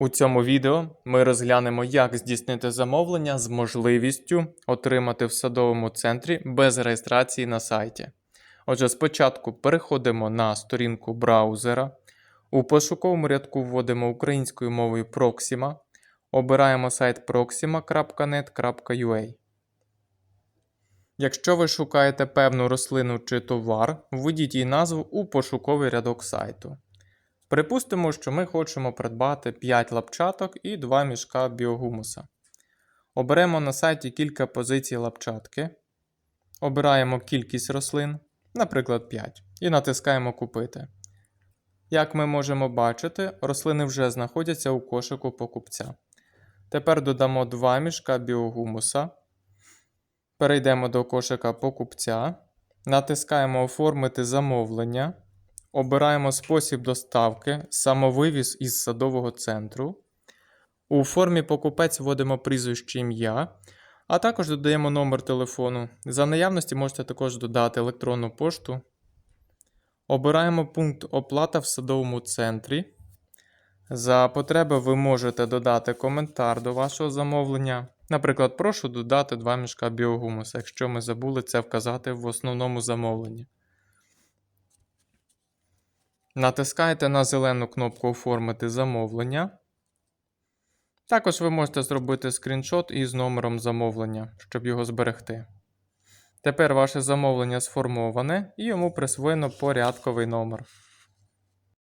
У цьому відео ми розглянемо, як здійснити замовлення з можливістю отримати в садовому центрі без реєстрації на сайті. Отже, спочатку переходимо на сторінку браузера. У пошуковому рядку вводимо українською мовою Proxima, обираємо сайт proxima.net.ua. Якщо ви шукаєте певну рослину чи товар, введіть її назву у пошуковий рядок сайту. Припустимо, що ми хочемо придбати 5 лапчаток і 2 мішка біогумуса. Оберемо на сайті кілька позицій лапчатки. Обираємо кількість рослин, наприклад 5, і натискаємо Купити. Як ми можемо бачити, рослини вже знаходяться у кошику покупця. Тепер додамо 2 мішка біогумуса. Перейдемо до кошика покупця, натискаємо Оформити замовлення. Обираємо спосіб доставки, самовивіз із садового центру. У формі покупець вводимо прізвище ім'я, а також додаємо номер телефону. За наявності можете також додати електронну пошту. Обираємо пункт оплата в садовому центрі. За потреби ви можете додати коментар до вашого замовлення. Наприклад, прошу додати 2 мішка біогумуса, якщо ми забули це вказати в основному замовленні. Натискаєте на зелену кнопку Оформити замовлення. Також ви можете зробити скріншот із номером замовлення, щоб його зберегти. Тепер ваше замовлення сформоване і йому присвоєно порядковий номер.